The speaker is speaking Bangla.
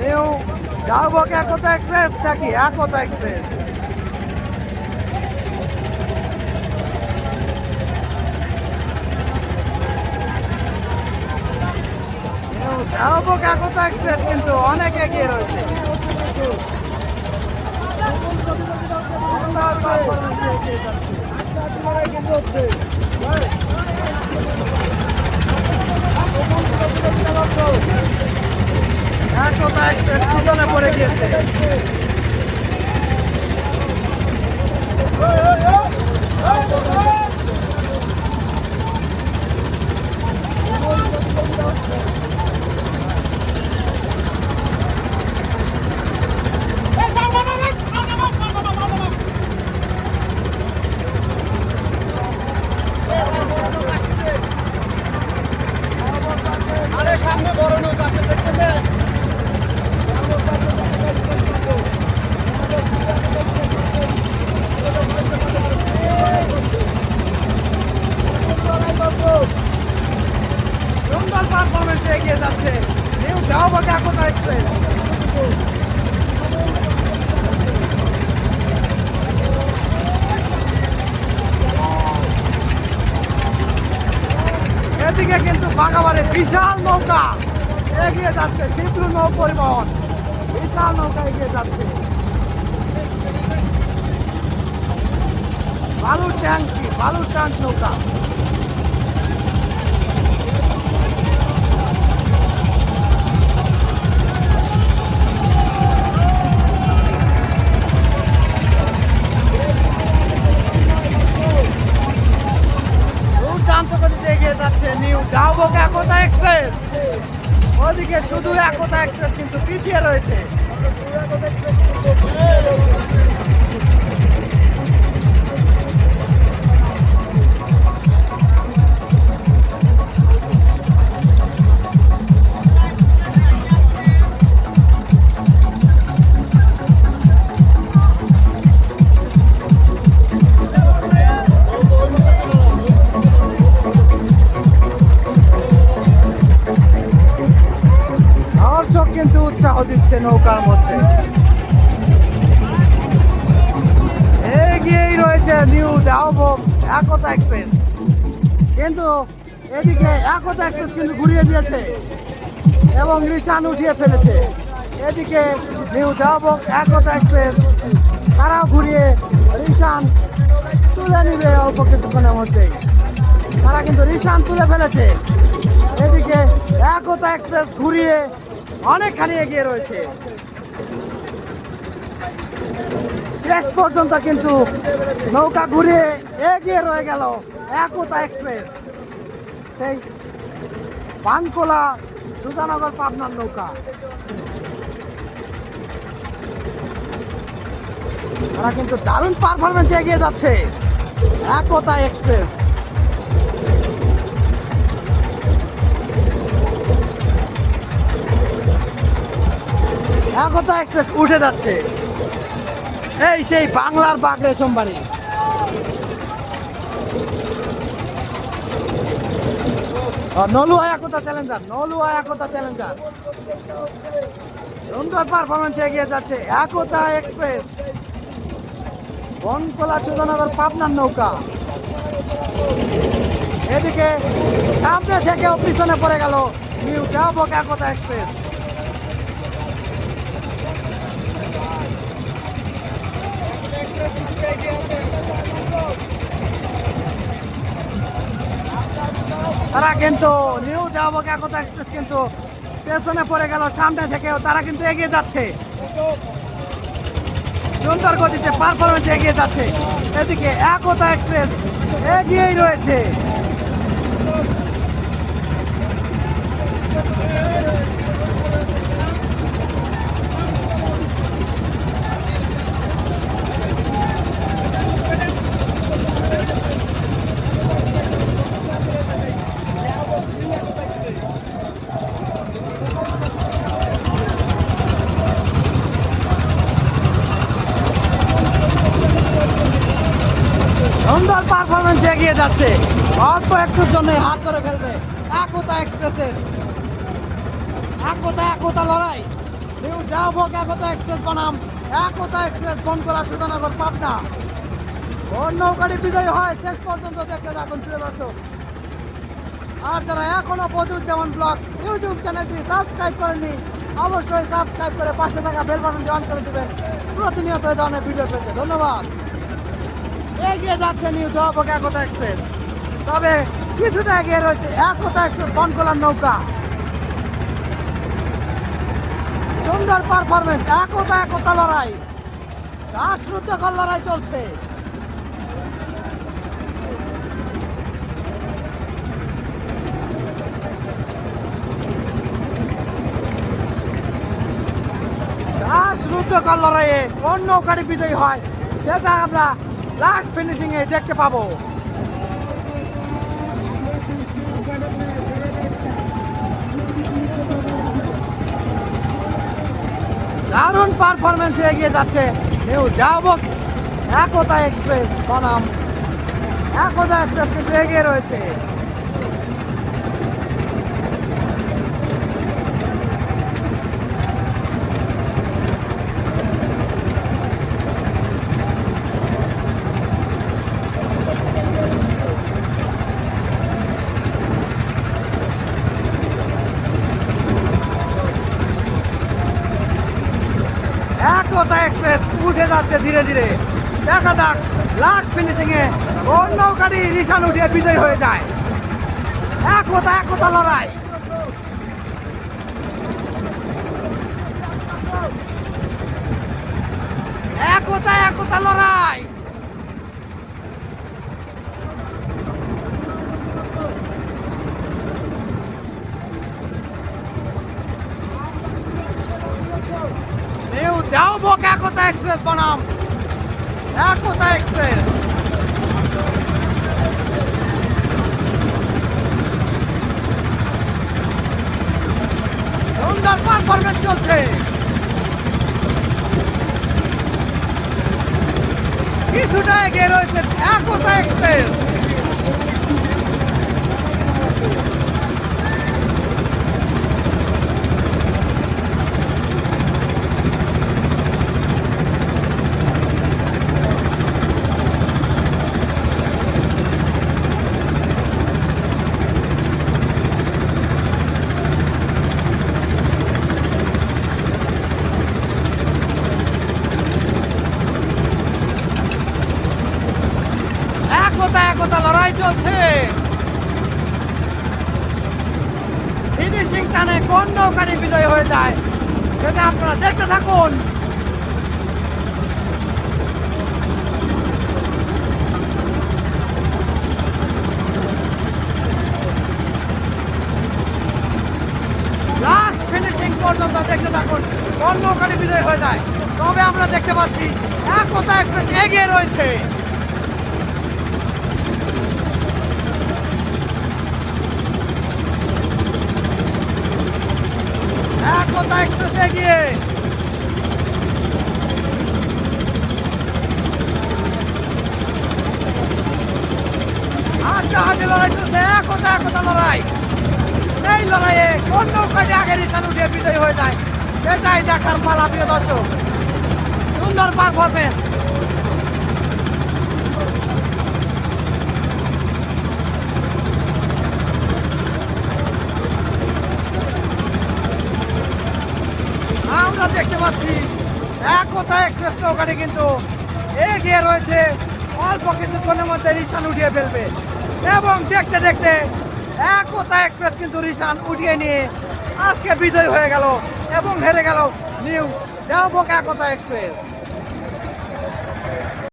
নিউ ডাউবক একতা এক্সপ্রেস নাকি একতা এক্সপ্রেস ডাউবক একতা এক্সপ্রেস কিন্তু অনেক এগিয়ে রয়েছে একতা পিছনে পড়ে গিয়েছে আরে সামনে বড় নৌকা আপনি দেখতেছেন সুন্দর পারফরমেন্সে এগিয়ে যাচ্ছে নিউ ডাউবক একতা এক্সপ্রেস এদিকে কিন্তু বাগাবারে বিশাল নৌকা এগিয়ে যাচ্ছে শীঘ্র নৌ পরিবহন বিশাল নৌকা এগিয়ে যাচ্ছে বালুর ট্যাঙ্কি বালুর ট্যাঙ্ক নৌকা নৌকার মধ্যে। এগিয়েই রয়েছে নিউ ডাউবক একতা এক্সপ্রেস। কিন্তু এদিকে একতা এক্সপ্রেস কিন্তু ঘুরিয়ে দিয়েছে এবং রিসান উঠিয়ে ফেলেছে। এদিকে নিউ ডাউবক একতা এক্সপ্রেস, তারাও ঘুরিয়ে রিসান তুলে নিবে অল্প কিছুক্ষণের মধ্যেই তারা কিন্তু রিসান তুলে ফেলেছে। এদিকে একতা এক্সপ্রেস ঘুরিয়ে অনেকখানি এগিয়ে রয়েছে। শেষ পর্যন্ত কিন্তু নৌকা ঘুরে এগিয়ে রয়ে গেল একতা এক্সপ্রেস। সেই বানকোলা সুধানগর পাবনার নৌকা। তারা কিন্তু দারুণ পারফরমেন্স এগিয়ে যাচ্ছে। একতা এক্সপ্রেস। একতা এক্সপ্রেস উঠে যাচ্ছে। এই সেই বাংলার বাঘ রেশম বাড়ি নলুয়া একতা চ্যালেঞ্জার নলুয়া একতা চ্যালেঞ্জার সুন্দর পারফরমেন্স এগিয়ে যাচ্ছে। একতা এক্সপ্রেস বনকোলা সুধানগর পাবনার নৌকা। এদিকে সামনে থেকেও পিছনে পড়ে গেল। নিউ ডাবক একতা এক্সপ্রেস তারা কিন্তু নিউ ডাবক একতা এক্সপ্রেস কিন্তু পেছনে পড়ে গেল, সামনে থেকেও তারা কিন্তু এগিয়ে যাচ্ছে। সুন্দর গতিতে পারফরমেন্স এগিয়ে যাচ্ছে। এদিকে একতা এক্সপ্রেস এগিয়েই রয়েছে সুন্দর পারফরমেন্স এগিয়ে যাচ্ছে। অল্প একটুর জন্য হাত ধরে ফেলবে। একতা এক্সপ্রেসের একতা একতা লড়াই। নিউ দেওভোগ একতা এক্সপ্রেস বনাম। একতা এক্সপ্রেস বনকলা সুধানগর পাবনা। কোন নৌকাটি বিজয়ী হয়। শেষ পর্যন্ত দেখতে থাকুন প্রিয় দর্শক। আর যারা এখনও বদুজ্জামান ব্লগ, ইউটিউব চ্যানেলটি সাবস্ক্রাইব করেননি, অবশ্যই সাবস্ক্রাইব করে পাশে থাকা বেল বাটনটি অন করে দেবেন। প্রতিনিয়ত এই ধরনের ভিডিও পেতে। ধন্যবাদ। এগিয়ে যাচ্ছে নিউ দেওভোগ একতা এক্সপ্রেস। তবে কিছুটা এগিয়ে রয়েছে, একতা এক্সপ্রেস বনকলার নৌকা। সুন্দর পারফরমেন্স একতা একতা লড়াই। শ্বাসরুদ্ধকর লড়াই চলছে। শ্বাসরুদ্ধকর লড়াইয়ে কোন নৌকাটি বিজয়ী হয়, সেটা আমরা লাস্ট ফিনিশিং এ দেখতে পাবো। দারুণ পারফরমেন্স এগিয়ে যাচ্ছে নিউ ডাবক একতা এক্সপ্রেস বনাম। একতা এক্সপ্রেস কিন্তু এগিয়ে রয়েছে। একতা এক্সপ্রেস উঠে যাচ্ছে ধীরে ধীরে। দেখা যাক, লাস্ট ফিনিশিং এ গাড়ি রিসান উঠে বিজয় হয়ে যায়। একতা একতা লড়াই একতা একতা লড়াই নিউ দেওবক একতা এক্সপ্রেস বনাম। একতা এক্সপ্রেস। সুন্দর পারফরমেন্স চলছে। কিছুটা এগিয়ে রয়েছে একতা এক্সপ্রেস। একতা একতা লড়াই চলছে। ফিনিশিং টানে কোন নৌকারি বিজয় হয়ে যায়, সেটা আপনারা দেখতে থাকুন। লাস্ট ফিনিশিং পর্যন্ত দেখতে থাকুন, কোন নৌকারি বিজয় হয়ে যায়। তবে আমরা দেখতে পাচ্ছি, একতা এক্সপ্রেস এগিয়ে রয়েছে। একতা এক্সপ্রেসে গিয়ে হাড্ডা হাড্ডি লড়াই চলছে? একতা একতা লড়াই। সেই লড়াইয়ে কোন নৌকাটি আগে নিশান উঠিয়ে বিজয়ী হয়ে যায়, সেটাই দেখার পালা, প্রিয় দর্শক। সুন্দর পারফরমেন্স আমরা দেখতে পাচ্ছি একতা এক্সপ্রেস নৌকাটি কিন্তু এগিয়ে রয়েছে, অল্প কিছুক্ষণের মধ্যে রিসান উঠিয়ে ফেলবে। এবং দেখতে দেখতে একতা এক্সপ্রেস কিন্তু রিসান উঠিয়ে নিয়ে আজকে বিজয় হয়ে গেল এবং হেরে গেল নিউ দেওবক একতা এক্সপ্রেস